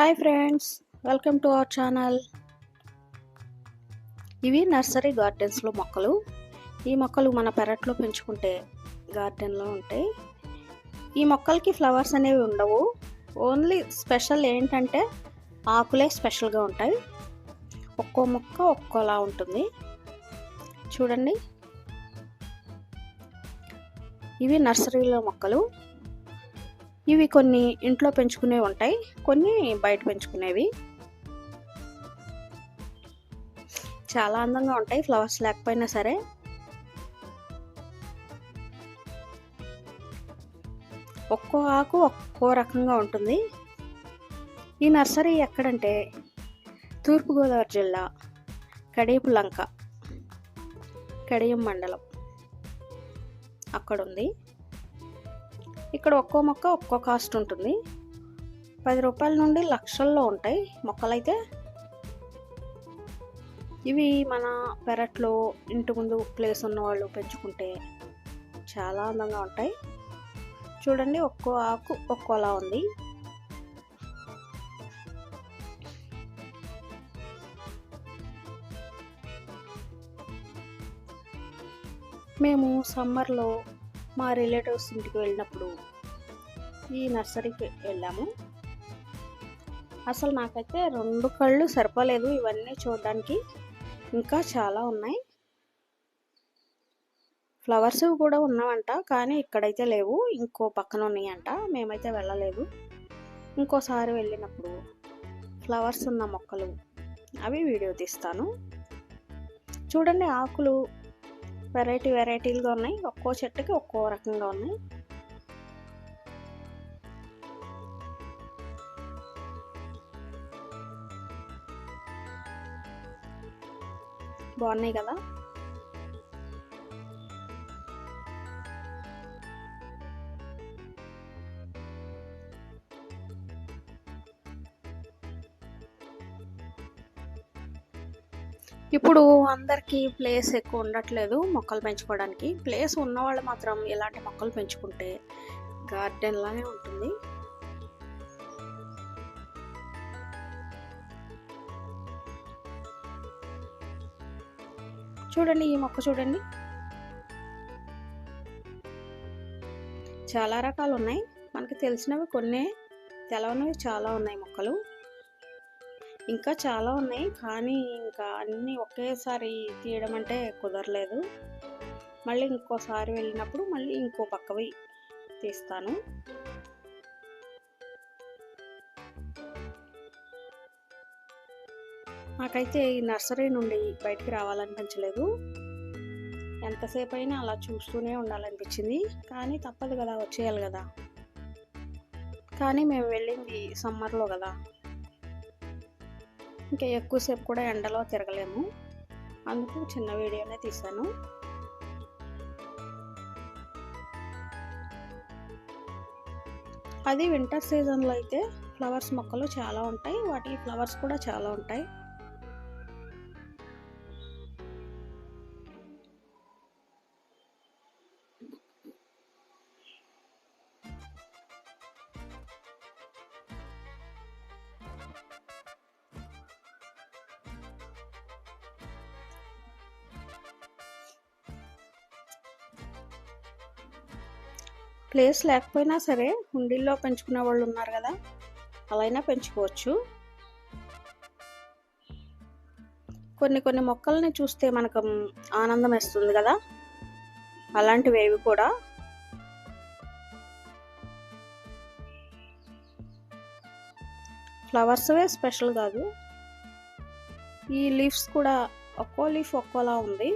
Hi friends welcome to our channel ఇవి nursery గార్డెన్స్లో మొక్కలు. ఈ మొక్కలు మన పెరట్లో పెంచుకుంటే గార్డెన్లో ఉంటాయి. ఈ మొక్కలకి ఫ్లవర్స్ అనేవి ఉండవు. ఓన్లీ స్పెషల్ ఏంటంటే ఆకులే స్పెషల్గా ఉంటాయి. ఒక్కో మొక్క ఒక్కోలా ఉంటుంది. చూడండి. ఇవి నర్సరీలో మొక్కలు. ఇవి కొన్ని ఇంట్లో పెంచుకునేవి ఉంటాయి కొన్ని బయట పెంచుకునేవి. చాలా అందంగా ఉంటాయి ఫ్లవర్స్ లేకపోయినా సరే. ఒక్కో ఆకు ఒక్కో రకంగా ఉంటుంది. ఈ నర్సరీ ఎక్కడంటే తూర్పుగోదావరి జిల్లా కడియపు లంక కడియం మండలం అక్కడ ఉంది ఇక్కడ ఒక్కో మొక్క ఒక్కో కాస్ట్ ఉంటుంది. పది రూపాయల నుండి లక్షల్లో ఉంటాయి మొక్కలైతే. ఇవి మన పెరట్లో ఇంటి ముందు ప్లేస్ ఉన్న వాళ్ళు పెంచుకుంటే చాలా అందంగా ఉంటాయి. చూడండి ఒక్కో ఆకు ఒక్కోలా ఉంది. మేము సమ్మర్లో మా రిలేటివ్స్ ఇంటికి వెళ్ళినప్పుడు ఈ నర్సరీకి వెళ్ళాము. అసలు నాకైతే రెండు కళ్ళు సరిపోలేదు ఇవన్నీ చూడడానికి. ఇంకా చాలా ఉన్నాయి. ఫ్లవర్స్ కూడా ఉన్నామంట కానీ ఇక్కడైతే లేవు. ఇంకో పక్కన ఉన్నాయంట. మేమైతే వెళ్ళలేదు. ఇంకోసారి వెళ్ళినప్పుడు ఫ్లవర్స్ ఉన్న మొక్కలు అవి వీడియో తీస్తాను. చూడండి ఆకులు వెరైటీ వెరైటీలుగా ఉన్నాయి. ఒక్కో చెట్టుకి ఒక్కో రకంగా ఉన్నాయి. బాగున్నాయి కదా? ఇప్పుడు అందరికీ ప్లేస్ ఎక్కువ ఉండట్లేదు మొక్కలు పెంచుకోవడానికి. ప్లేస్ ఉన్నవాళ్ళు మాత్రం ఇలాంటి మొక్కలు పెంచుకుంటే గార్డెన్ లానే ఉంటుంది. చూడండి ఈ మొక్క చూడండి. చాలా రకాలు ఉన్నాయి మనకి తెలిసినవి కొన్ని తెలవనివి చాలా ఉన్నాయి మొక్కలు. ఇంకా చాలా ఉన్నాయి. కానీ ఇంకా అన్నీ ఒకేసారి తీయడం అంటే కుదరలేదు. మళ్ళీ ఇంకోసారి వెళ్ళినప్పుడు మళ్ళీ ఇంకో పక్కవి తీస్తాను. నాకైతే ఈ నర్సరీ నుండి బయటికి రావాలనిపించలేదు. ఎంతసేపు అయినా అలా చూస్తూనే ఉండాలనిపించింది. కానీ తప్పదు కదా వచ్చేయాలి కదా. కానీ మేము వెళ్ళింది సమ్మర్లో కదా. ఇంకా ఎక్కువసేపు కూడా ఎండలో తిరగలేము. అందుకు చిన్న వీడియోనే తీశాను. అది వింటర్ సీజన్లో అయితే ఫ్లవర్స్ మొక్కలు చాలా ఉంటాయి. వాటి ఫ్లవర్స్ కూడా చాలా ఉంటాయి. ప్లేస్ లేకపోయినా సరే హుండీల్లో పెంచుకునే వాళ్ళు ఉన్నారు కదా అలా అయినా పెంచుకోవచ్చు. కొన్ని కొన్ని మొక్కల్ని చూస్తే మనకు ఆనందం వేస్తుంది కదా అలాంటివి ఏవి కూడా. ఫ్లవర్స్వే స్పెషల్ కాదు. ఈ లీవ్స్ కూడా ఒక్కో లీఫ్ ఒక్కోలా ఉంది.